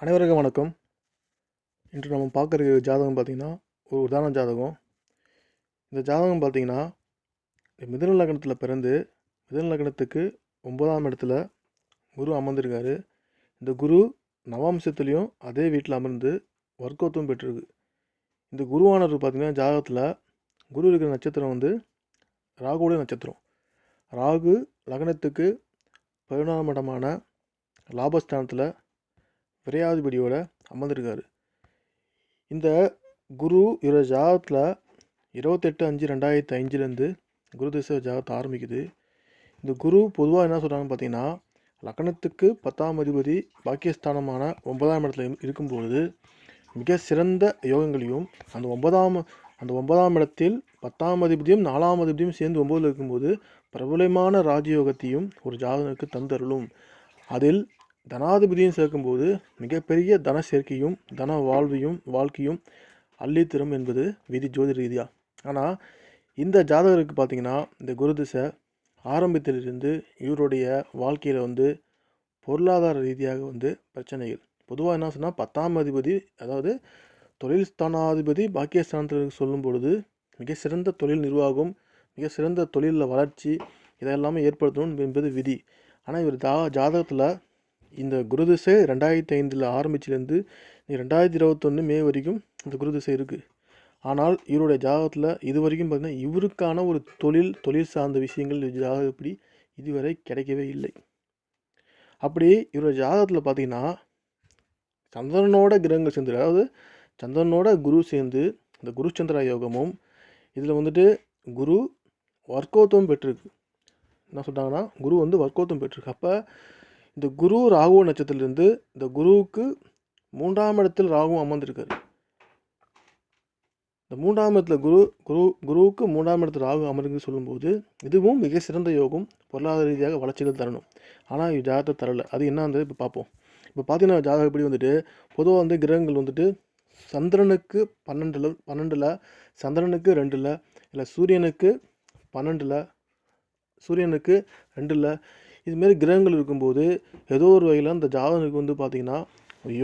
அனைவருக்கும் வணக்கம். இன்று நம்ம பார்க்குற ஜாதகம் பார்த்திங்கன்னா ஒரு உதாரண ஜாதகம். இந்த ஜாதகம் பார்த்திங்கன்னா மிதுன லக்னத்தில் பிறந்து மிதுன லக்னத்துக்கு ஒன்பதாம் இடத்துல குரு அமர்ந்திருக்காரு. இந்த குரு நவாம்சத்துலேயும் அதே வீட்டில் அமர்ந்து வர்க்கத்துவம் பெற்றிருக்கு. இந்த குருவானவர் பார்த்திங்கன்னா ஜாதகத்தில் குரு இருக்கிற நட்சத்திரம் வந்து ராகுடைய நட்சத்திரம். ராகு லக்னத்துக்கு பதினொன்றாம் இடமான லாபஸ்தானத்தில் விரையாதிபதியோட அமர்ந்திருக்காரு. இந்த குரு இவர ஜாதகத்தில் இருபத்தெட்டு அஞ்சு ரெண்டாயிரத்தி அஞ்சுலேருந்து குரு திசை ஜாதகத்தை ஆரம்பிக்குது. இந்த குரு பொதுவாக என்ன சொல்கிறாங்கன்னு பார்த்தீங்கன்னா லக்னத்துக்கு பத்தாம் அதிபதி பாக்கியஸ்தானமான ஒன்பதாம் இடத்துல இருக்கும்பொழுது மிக சிறந்த யோகங்களையும் அந்த ஒன்பதாம் அந்த ஒன்பதாம் இடத்தில் பத்தாம் அதிபதியும் நாலாம் அதிபதியும் சேர்ந்து ஒம்பதில் இருக்கும்போது பிரபலமான ராஜயோகத்தையும் ஒரு ஜாதகனுக்கு தந்தருளும். அதில் தனாதிபதியும் சேர்க்கும்போது மிகப்பெரிய தன சேர்க்கையும் தன வாழ்வையும் வாழ்க்கையும் அள்ளித்தரும் என்பது விதி ஜோதி ரீதியாக ஆனால் இந்த ஜாதகருக்கு பார்த்தீங்கன்னா இந்த குரு திசை ஆரம்பத்திலிருந்து இவருடைய வாழ்க்கையில் வந்து பொருளாதார ரீதியாக வந்து பிரச்சனைகள். பொதுவாக என்ன சொன்னால் பத்தாம் அதிபதி அதாவது தொழில் ஸ்தானாதிபதி பாக்கியஸ்தானத்தில் சொல்லும் பொழுது மிக சிறந்த தொழில் நிர்வாகம் மிக சிறந்த தொழிலில் வளர்ச்சி இதெல்லாமே ஏற்படுத்தணும் என்பது விதி. ஆனால் இவர் ஜா ஜாதகத்தில் இந்த குருதிசை ரெண்டாயிரத்தி ஐந்தில் ஆரம்பிச்சிலேருந்து ரெண்டாயிரத்தி இருபத்தொன்று மே வரைக்கும் இந்த குருதிசை இருக்குது ஆனால் இவருடைய ஜாதகத்தில் இது வரைக்கும் பார்த்திங்கன்னா இவருக்கான ஒரு தொழில் தொழில் சார்ந்த விஷயங்கள் இந்த ஜாதகப்படி இதுவரை கிடைக்கவே இல்லை. அப்படி இவருடைய ஜாதகத்தில் பார்த்திங்கன்னா சந்திரனோட கிரகங்கள் சேர்ந்து அதாவது சந்திரனோட குரு சேர்ந்து இந்த குரு சந்திரா யோகமும் இதில் வந்துட்டு குரு வர்க்கோத்தம் பெற்றிருக்கு. என்ன சொல்கிறாங்கன்னா குரு வந்து வர்க்கோத்தம் பெற்றிருக்கு. அப்போ இந்த குரு ராகு நட்சத்திரத்திலிருந்து இந்த குருவுக்கு மூன்றாம் இடத்தில் ராகு அமர்ந்திருக்காரு. இந்த மூன்றாம் இடத்துல குரு குரு குருவுக்கு மூன்றாம் இடத்துல ராகு அமர்ந்து சொல்லும்போது இதுவும் மிக சிறந்த யோகம் பொருளாதார ரீதியாக வளர்ச்சிகள் தரணும். ஆனால் இது ஜாதகத்தை தரல. அது என்னன்றது இப்போ பார்ப்போம் இப்போ பார்த்தீங்கன்னா ஜாதகப்படி வந்துட்டு பொதுவாக வந்து கிரகங்கள் வந்துட்டு சந்திரனுக்கு பன்னெண்டில் பன்னெண்டில் சந்திரனுக்கு ரெண்டில் இல்லை சூரியனுக்கு பன்னெண்டில் சூரியனுக்கு ரெண்டில் இதுமாரி கிரகங்கள் இருக்கும்போது ஏதோ ஒரு வகையில் அந்த ஜாதகனுக்கு வந்து பார்த்திங்கன்னா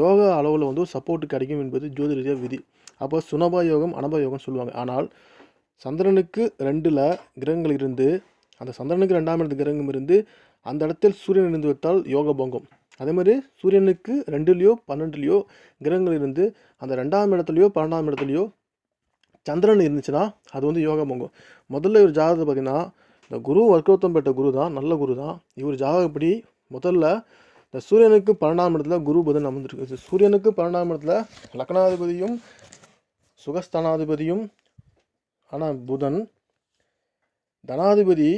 யோகா அளவில் வந்து ஒரு சப்போர்ட் கிடைக்கும் என்பது ஜோதி ரீதியாக விதி. அப்போ சுனபா யோகம் அனபா யோகம் சொல்லுவாங்க. ஆனால் சந்திரனுக்கு ரெண்டில் கிரகங்கள் இருந்து அந்த சந்திரனுக்கு ரெண்டாம் இடத்து கிரகம் இருந்து அந்த இடத்தில் சூரியன் இருந்து வைத்தால் யோக பங்கம். அதே மாதிரி சூரியனுக்கு ரெண்டுலேயோ பன்னெண்டுலேயோ கிரகங்கள் இருந்து அந்த ரெண்டாம் இடத்துலையோ பன்னெண்டாம் இடத்துலையோ சந்திரன் இருந்துச்சுன்னா அது வந்து யோகா பங்கம். முதல்ல ஒரு ஜாதகத்தை பார்த்தீங்கன்னா இந்த குரு வர்க்கோத்தம் பெற்ற குரு தான் நல்ல குரு தான். இவர் ஜாதகப்படி முதல்ல இந்த சூரியனுக்கு பன்னெண்டாம் இடத்துல குரு புதன் அமர்ந்திருக்கு இது சூரியனுக்கு பன்னெண்டாம் இடத்துல லக்னாதிபதியும் சுகஸ்தானாதிபதியும் ஆனால் புதன் தனாதிபதி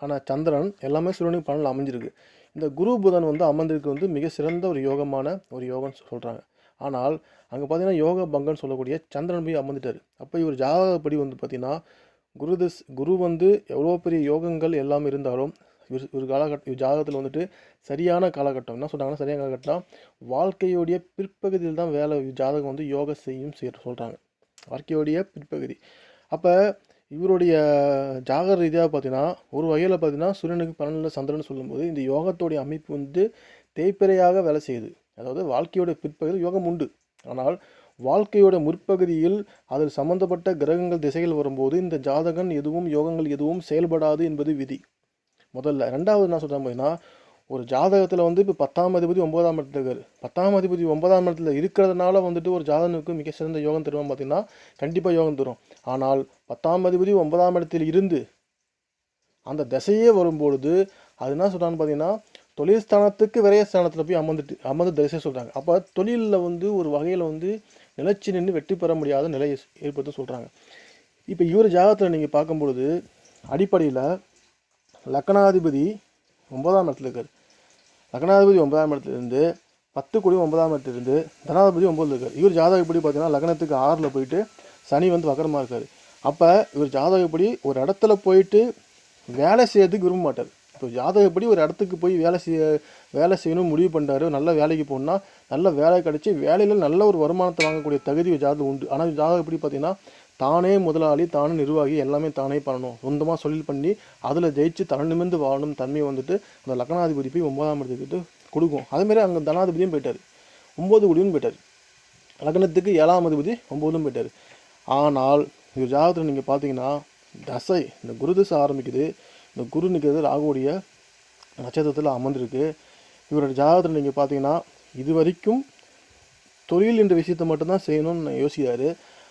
ஆனால் சந்திரன் எல்லாமே சூரியனுக்கு பன்னெண்டில் அமைஞ்சிருக்கு. இந்த குரு புதன் வந்து அமர்ந்திருக்கு வந்து மிக சிறந்த ஒரு யோகமான ஒரு யோகம்னு சொல்கிறாங்க ஆனால் அங்கே பார்த்தீங்கன்னா யோக பங்கன்னு சொல்லக்கூடிய சந்திரன் போய் அமர்ந்துட்டார். அப்போ இவர் ஜாதகப்படி வந்து பார்த்திங்கன்னா குரு திஸ் குரு வந்து எவ்வளோ பெரிய யோகங்கள் எல்லாம் இருந்தாலும் இவர் ஒரு காலகட்டம் ஜாதகத்தில் வந்துட்டு சரியான காலகட்டம் என்ன சொல்கிறாங்கன்னா சரியான காலகட்டம் வாழ்க்கையோடைய பிற்பகுதியில் தான் வேலை ஜாதகம் வந்து யோக செய்யும் செய்ய சொல்கிறாங்க வாழ்க்கையோடைய பிற்பகுதி. அப்போ இவருடைய ஜாகர ரீதியாக பார்த்தீங்கன்னா ஒரு வகையில் பார்த்தீங்கன்னா சூரியனுக்கு பன்னெண்டில் சந்திரன் சொல்லும்போது இந்த யோகத்தோடைய அமைப்பு வந்து தேய்பிறையாக வேலை செய்யுது. அதாவது வாழ்க்கையோட பிற்பகுதியில் யோகம் உண்டு. ஆனால் வாழ்க்கையோட முற்பகுதியில் அதில் சம்பந்தப்பட்ட கிரகங்கள் திசைகள் வரும்போது இந்த ஜாதகன் எதுவும் யோகங்கள் எதுவும் செயல்படாது என்பது விதி. முதல்ல ரெண்டாவது என்ன சொல்கிறேன் பார்த்தீங்கன்னா ஒரு ஜாதகத்தில் வந்து இப்போ பத்தாம் அதிபதி ஒன்பதாம் இடத்துல இருக்காரு. பத்தாம் அதிபதி ஒன்பதாம் இடத்துல இருக்கிறதுனால வந்துட்டு ஒரு ஜாதகனுக்கு மிக சிறந்த யோகம் தருவோம் பார்த்தீங்கன்னா கண்டிப்பாக யோகம் தரும். ஆனால் பத்தாம் அதிபதி ஒன்பதாம் இடத்தில் இருந்து அந்த திசையே வரும்பொழுது அது என்ன சொல்கிறான்னு பார்த்தீங்கன்னா தொழில் ஸ்தானத்துக்கு விரைய ஸ்தானத்தில் போய் அமர்ந்துட்டு அமர்ந்து தரிசனம் சொல்கிறாங்க அப்போ தொழிலில் வந்து ஒரு வகையில் வந்து நிலைச்சி நின்று வெற்றி பெற முடியாத நிலையை ஏற்படுத்த சொல்கிறாங்க இப்போ இவர் ஜாதகத்தில் நீங்கள் பார்க்கும்பொழுது அடிப்படையில் லக்னாதிபதி ஒன்பதாம் இடத்துல இருக்கார். லக்னாதிபதி ஒன்பதாம் இடத்துல இருந்து பத்து கோடி ஒன்பதாம் இடத்துலேருந்து தனாதிபதி ஒன்பதுல இருக்கார். இவர் ஜாதகப்படி பார்த்தீங்கன்னா லக்னத்துக்கு ஆறில் போயிட்டு சனி வந்து வக்கரமாக இருக்கார். அப்போ இவர் ஜாதகப்படி ஒரு இடத்துல போயிட்டு வேலை செய்யறதுக்கு விரும்ப மாட்டார் இப்போ ஜாதகப்படி ஒரு இடத்துக்கு போய் வேலை செய்ய வேலை செய்யணும் முடிவு பண்ணுறாரு நல்ல வேலைக்கு போகணுன்னா நல்ல வேலை கிடச்சி வேலையில் நல்ல ஒரு வருமானத்தை வாங்கக்கூடிய தகுதி ஜாதகம் உண்டு. ஆனால் ஜாதகப்படி பார்த்தீங்கன்னா தானே முதலாளி தானே நிர்வாகி எல்லாமே தானே பண்ணணும். சொந்தமாக சொல்லில் பண்ணி அதில் ஜெயிச்சு தன் நிமிர்ந்து வாழணும் தன்மையை வந்துட்டு அந்த லக்னாதிபதி போய் ஒன்பதாம் இடத்துக்கிட்டு கொடுக்கும். அதேமாரி அங்கே தனாதிபதியும் போயிட்டார். ஒம்பது குடியும் போயிட்டார். லக்னத்துக்கு ஏழாம் அதிபதி ஒம்போதும் போயிட்டார். ஆனால் இது ஜாதகத்தில் நீங்கள் பார்த்தீங்கன்னா தசை இந்த குருதசை ஆரம்பிக்குது. இந்த குரு நிற்கிறது ராகுடைய நட்சத்திரத்தில் அமர்ந்திருக்கு. இவரோட ஜாதகத்தில் நீங்கள் பார்த்தீங்கன்னா இது வரைக்கும் தொழில் என்ற விஷயத்தை மட்டும்தான் செய்யணும்னு யோசிக்கிறாரு.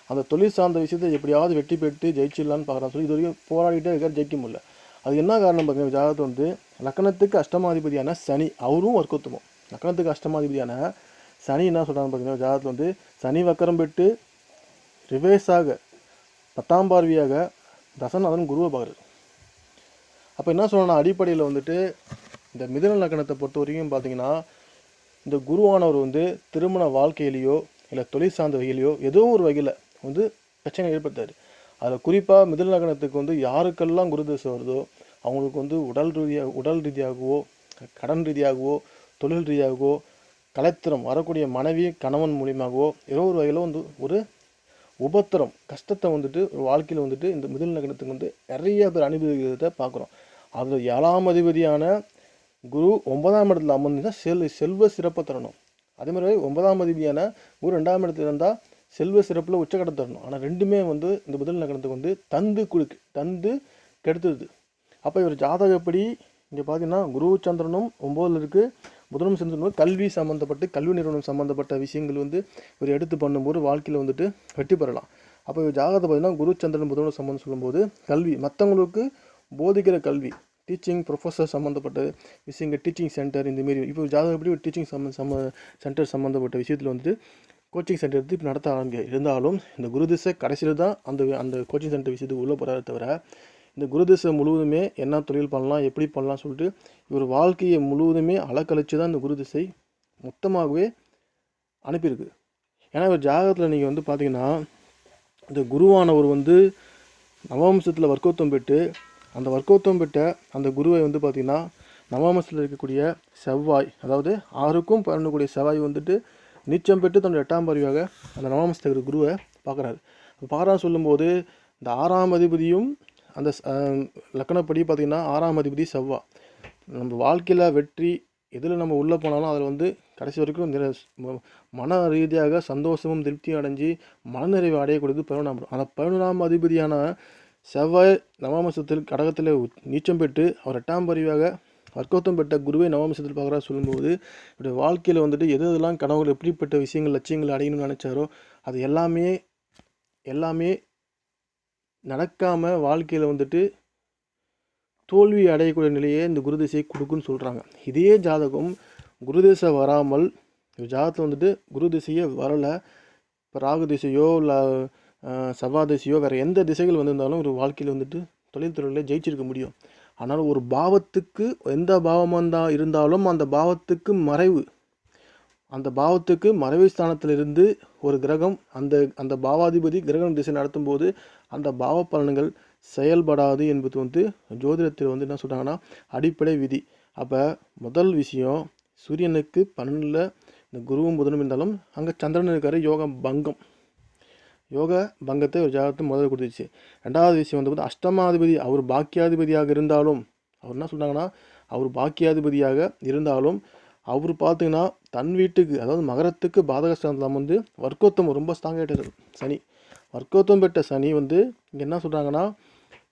அந்த தொழில் சார்ந்த விஷயத்தை எப்படியாவது வெற்றி பெற்று ஜெயிச்சிடலான்னு பார்க்குறான் சொல்லி இது வரைக்கும் போராடிட்டே இருக்கார் ஜெயிக்க முடியல. அது என்ன காரணம் பார்த்தீங்கன்னா ஜாதகத்தை வந்து லக்கணத்துக்கு அஷ்டமாதிபதியான சனி அவரும் வர்க்கத்துவம் லக்கணத்துக்கு அஷ்டமாதிபதியான சனி என்ன சொல்கிறாங்க பார்த்தீங்கன்னா ஜாதகத்தில் வந்து சனி வக்கரம் பெற்று ரிவேஸாக பத்தாம் பார்வையாக தசநாதன் குருவை பார்க்குறது அப்போ என்ன சொல்லணும் அடிப்படையில் வந்துட்டு இந்த மிதுன லக்கணத்தை பொறுத்த வரைக்கும் பார்த்தீங்கன்னா இந்த குருவானவர் வந்து திருமண வாழ்க்கையிலையோ இல்லை தொழில் சார்ந்த வகையிலையோ ஏதோ ஒரு வகையில் வந்து பிரச்சனை ஏற்படுத்தாரு. அதில் குறிப்பாக மிதுன லக்கணத்துக்கு வந்து யாருக்கெல்லாம் குரு தசை வருதோ அவங்களுக்கு வந்து உடல் ரீதியாக உடல் ரீதியாகவோ கடன் ரீதியாகவோ தொழில் ரீதியாகவோ கலைத்திரம் வரக்கூடிய மனைவி கணவன் மூலியமாகவோ ஏதோ ஒரு வகையில் வந்து ஒரு உபத்திரம் கஷ்டத்தை வந்துட்டு ஒரு வாழ்க்கையில் வந்துட்டு இந்த மிதுன லக்னத்துக்கு வந்து நிறைய பேர் அனுபவிக்கிறத பார்க்குறோம். அதில் ஏழாம் அதிபதியான குரு ஒன்பதாம் இடத்துல அமர்ந்துன்னா செல் செல்வ சிறப்பை தரணும். அதே மாதிரி ஒன்பதாம் அதிபதியான குரு ரெண்டாம் இடத்துல இருந்தால் செல்வ சிறப்பில் உச்சக்கட்டம் தரணும். ஆனால் ரெண்டுமே வந்து இந்த முதல் நகரத்துக்கு வந்து தந்து குடுக்கு தந்து கெடுத்துடுது அப்போ இவர் ஜாதகப்படி இங்கே பார்த்தீங்கன்னா குரு சந்திரனும் ஒம்போதில் இருக்குது புதனும் சந்திரனும் கல்வி சம்மந்தப்பட்டு கல்வி நிறுவனம் சம்மந்தப்பட்ட விஷயங்கள் வந்து இவர் எடுத்து பண்ணும்போது வாழ்க்கையில் வந்துட்டு வெற்றி பெறலாம். அப்போ இவர் ஜாதகத்தை பார்த்தீங்கன்னா குரு சந்திரன் புதனும் சம்மந்தம் சொல்லும்போது கல்வி மற்றவங்களுக்கு போதிக்கிற கல்வி டீச்சிங் ப்ரொஃபஸர் சம்மந்தப்பட்ட விஷயங்கள் டீச்சிங் சென்டர் இந்தமாரி இப்போ ஜாதகப்படி ஒரு டீச்சிங் சம்ம சம்ம சென்டர் சம்மந்தப்பட்ட விஷயத்தில் வந்துட்டு கோச்சிங் சென்டர் எடுத்து இப்போ நடத்த ஆரம்பிக்க. இருந்தாலும் இந்த குருதிசை கடைசியில் தான் அந்த அந்த கோச்சிங் சென்டர் விஷயத்துக்கு உள்ளே போகிறத தவிர இந்த குரு திசை முழுவதுமே என்ன தொழில் பண்ணலாம் எப்படி பண்ணலாம் சொல்லிட்டு இவர் வாழ்க்கையை முழுவதுமே அலக்கழிச்சு தான் இந்த குரு திசை மொத்தமாகவே அனுப்பியிருக்கு. ஏன்னா இவர் ஜாதகத்தில் நீங்கள் வந்து பார்த்தீங்கன்னா இந்த குருவானவர் வந்து நவம்சத்தில் வர்க்கோத்தம் பெற்று அந்த வர்க்கோத்தம் பெற்ற அந்த குருவை வந்து பார்த்திங்கன்னா நவாமசத்தில் இருக்கக்கூடிய செவ்வாய் அதாவது ஆறுக்கும் பண்ணக்கூடிய செவ்வாய் வந்துட்டு நீச்சம் பெற்று தன்னோட எட்டாம் பருவியாக அந்த நவாமசத்தில் இருக்கிற குருவை பார்க்குறாரு. பார்க்குறான்னு சொல்லும்போது இந்த ஆறாம் அதிபதியும் அந்த லக்கணப்படி பார்த்திங்கன்னா ஆறாம் அதிபதி செவ்வாய். நம்ம வாழ்க்கையில் வெற்றி எதில் நம்ம உள்ளே போனாலும் அதில் வந்து கடைசி வரைக்கும் நிற ம- மன ரீதியாக சந்தோஷமும் திருப்தியும் அடைஞ்சு மனநிறைவு அடையக்கூடியது பதினொன்றாம் அந்த பதினொன்றாம் அதிபதியான செவ்வாய் நவமசத்தில் கடகத்தில் நீச்சம் பெற்று அவர் எட்டாம் பறிவாக வர்க்கோத்தம் பெற்ற குருவை நவாமசத்தில் பார்க்குறா சொல்லும்போது இவருடைய வாழ்க்கையில் வந்துட்டு எது எதெல்லாம் கனவுகள் எப்படிப்பட்ட விஷயங்கள் லட்சியங்கள் அடையணும்னு நினச்சாரோ அது எல்லாமே எல்லாமே நடக்காமல் வாழ்க்கையில் வந்துட்டு தோல்வி அடையக்கூடிய நிலையை இந்த குரு திசையை கொடுக்குன்னு சொல்கிறாங்க இதே ஜாதகம் குரு திசை வராமல் ஜாதகத்தில் வந்துட்டு குரு திசையே வரலை. இப்போ ராகு திசையோ இல்லை செவ்வாய் வேறு எந்த திசைகள் வந்திருந்தாலும் ஒரு வாழ்க்கையில் வந்துட்டு தொழில்துறையில் ஜெயிச்சிருக்க முடியும். ஆனால் ஒரு பாவத்துக்கு எந்த பாவமாக இருந்தால் இருந்தாலும் அந்த பாவத்துக்கு மறைவு. அந்த பாவத்துக்கு மறைவு ஸ்தானத்தில் இருந்து ஒரு கிரகம் அந்த அந்த பாவாதிபதி கிரகம் திசை நடத்தும் போது அந்த பாவ பலன்கள் செயல்படாது என்பது வந்து ஜோதிடத்தில் வந்து என்ன சொல்கிறாங்கன்னா அடிப்படை விதி. அப்போ முதல் விஷயம் சூரியனுக்கு பன்னெண்டில் இந்த குருவும் புதனும் இருந்தாலும் அங்கே சந்திரன் இருக்காரு யோகம் பங்கம். யோக பங்கத்தை ஒரு ஜாதகத்தை முதல்ல கொடுத்துச்சு. ரெண்டாவது விஷயம் வந்து பார்த்தா அஷ்டமாதிபதி அவர் பாக்கியாதிபதியாக இருந்தாலும் அவர் என்ன சொன்னாங்கன்னா அவர் பாக்கியாதிபதியாக இருந்தாலும் அவர் பார்த்தீங்கன்னா தன் வீட்டுக்கு அதாவது மகரத்துக்கு பாதகஸ்தானத்தில் வந்து வர்க்கோத்தம் ரொம்ப ஸ்ட்ராங்காகிட்டார் சனி. வர்க்கோத்தம் பெற்ற சனி வந்து இங்கே என்ன சொல்கிறாங்கன்னா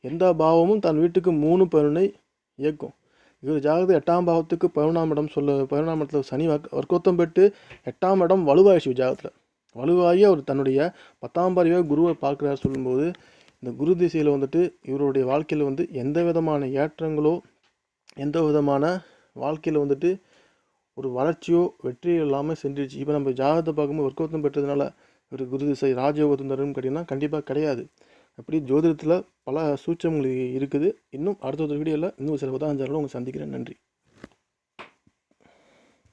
எந்த பாவமும் தன் வீட்டுக்கு மூணு பதினொன்னை இயக்கும். இவர் ஜாதகத்தை எட்டாம் பாவத்துக்கு பதினொன்றாம் இடம் சொல்ல பதினொன்றாம் இடத்துல சனி வர்க்க- வர்க்கோத்தம் பெற்று எட்டாம் இடம் வலுவாயிடுச்சு ஜாதகத்தில். வலுவாகி அவர் தன்னுடைய பத்தாம் பாரியாக குருவை பார்க்குறாரு சொல்லும்போது இந்த குரு திசையில் வந்துட்டு இவருடைய வாழ்க்கையில் வந்து எந்த விதமான ஏற்றங்களோ எந்த விதமான வாழ்க்கையில் வந்துட்டு ஒரு வளர்ச்சியோ வெற்றியோ இல்லாமல் சென்றுச்சு இப்போ நம்ம ஜாதகத்தை பார்க்கும்போது வர்க்கோத்தம் பெற்றதுனால ஒரு குரு திசை ராஜயோகத்தம் தரும் கேட்டிங்கன்னா கண்டிப்பாக கிடையாது. அப்படி ஜோதிடத்தில் பல சூட்சங்கள் இருக்குது. இன்னும் அடுத்த ஒரு வீடியோவில் இன்னும் சில உதாரணங்களை உங்களுக்கு சந்திக்கிறேன். நன்றி.